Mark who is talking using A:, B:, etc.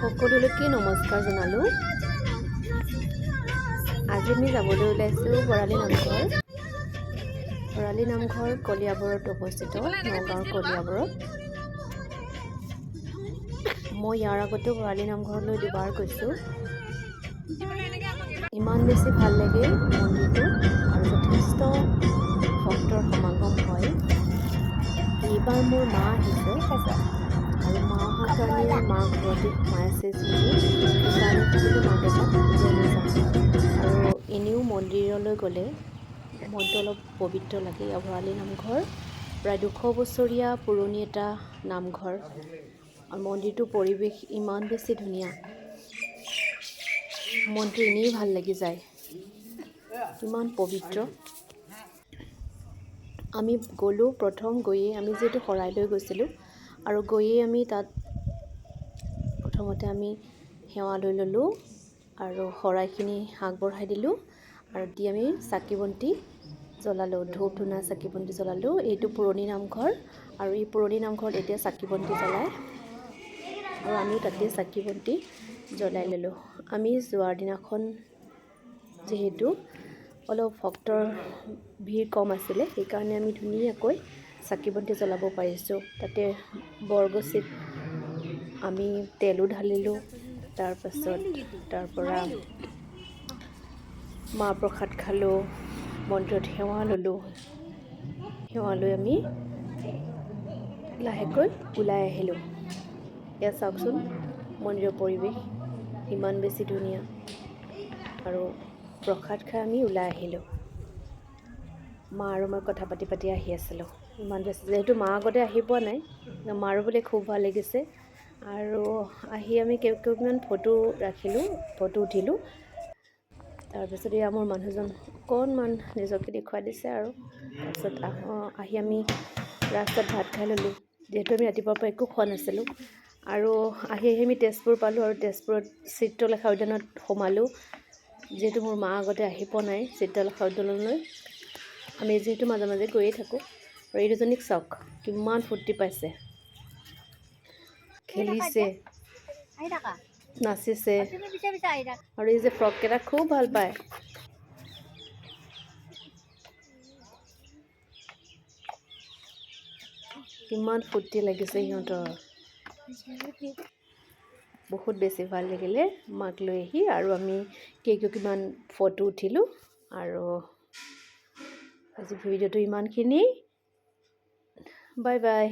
A: সকলোলৈকে নমস্কাৰ জনালোঁ। আজি আমি যাবলৈ ওলাইছোঁ বৰালি নামঘৰ। বৰালি নামঘৰ কলিয়াবৰত অৱস্থিত, নগাঁৱৰ কলিয়াবৰত। মই ইয়াৰ আগতেও বৰালি নামঘৰলৈ দুবাৰ গৈছোঁ। ইমান বেছি ভালো লাগে মন্দিৰটো আৰু এইবাৰ মোৰ মা আহিছে আৰু মা অহাৰ কাৰণে মা ঘৰতে সোমাই আছে যিহেতু মা আৰু এনেও মন্দিৰলৈ গ'লে মনটো অলপ পবিত্ৰ লাগে ইয়াৰ ভৰালি নামঘৰ প্ৰায় দুশ বছৰীয়া পুৰণি এটা নামঘৰ আৰু মন্দিৰটোৰ পৰিৱেশ ইমান বেছি ধুনীয়া মনটো এনেই ভাল লাগি যায় ইমান পবিত্ৰ আমি গ'লোঁ প্ৰথম গৈয়ে আমি যিহেতু শৰাইলৈ গৈছিলোঁ আৰু গৈয়ে আমি তাত প্ৰথমতে আমি সেৱা লৈ ল'লোঁ আৰু শৰাইখিনি আগবঢ়াই দিলোঁ আৰু দি আমি চাকি বন্তি জ্বলালোঁ ধূপ ধূনা চাকি বন্তি জ্বলালোঁ। এইটো পুৰণি নামঘৰ আৰু এই পুৰণি নামঘৰত এতিয়া চাকি বন্তি জ্বলায় আৰু আমিও তাতে চাকি বন্তি জ্বলাই ল'লোঁ। আমি যোৱাৰ দিনাখন যিহেতু অলপ ভক্তৰ ভিৰ কম আছিলে সেইকাৰণে আমি ধুনীয়াকৈ চাকি বন্তি জ্বলাব পাৰিছোঁ। তাতে বৰগছিত আমি তেলো ঢালিলোঁ তাৰপাছত তাৰ পৰা মাহ প্ৰসাদ খালোঁ মন্দিৰত সেৱা ল'লোঁ। সেৱা লৈ আমি লাহেকৈ ওলাই আহিলোঁ। এয়া চাওকচোন মন্দিৰৰ পৰিৱেশ ইমান বেছি ধুনীয়া আৰু প্ৰসাদ খাই আমি ওলাই আহিলোঁ। মা আৰু মই কথা পাতি পাতি আহি আছিলোঁ। ইমান বেছি যিহেতু মা আগতে আহি পোৱা নাই মাৰো বোলে খুব ভাল লাগিছে। আৰু আহি আমি কেই কেইটামান ফটো ৰাখিলোঁ ফটো উঠিলোঁ। তাৰপিছত এয়া মোৰ মানুহজন অকণমান নিজকে দেখুৱাই দিছে আৰু তাৰপিছত আহি আমি ৰাস্তাত ভাত খাই ল'লোঁ। যিহেতু আমি ৰাতিপুৱাৰ পৰা একো খোৱা নাছিলোঁ। আৰু আহি আহি আমি তেজপুৰ পালোঁ আৰু তেজপুৰত চিত্ৰলেখা উদ্যানত সোমালোঁ। যিহেতু মোৰ মা আগতে আহি পোৱা নাই চিত্ৰলেখা উদ্যানলৈ আমি যিহেতু মাজে মাজে গৈয়ে থাকোঁ। আৰু এই দুজনীক চাওক কিমান ফূৰ্তি পাইছে। খেলিছে। নাচিছে। আৰু এই যে ফ্ৰককেইটা খুব ভালো পায়। কিমান ফূৰ্তি লাগিছে সিহঁতৰ। বহুত বেছি ভালো লাগিলে মাক লৈ আহি আৰু আমি কেইগৰাকীমান ফটো উঠিলোঁ আৰু আজি ভিডিঅ'টো ইমানখিনি বাই বাই।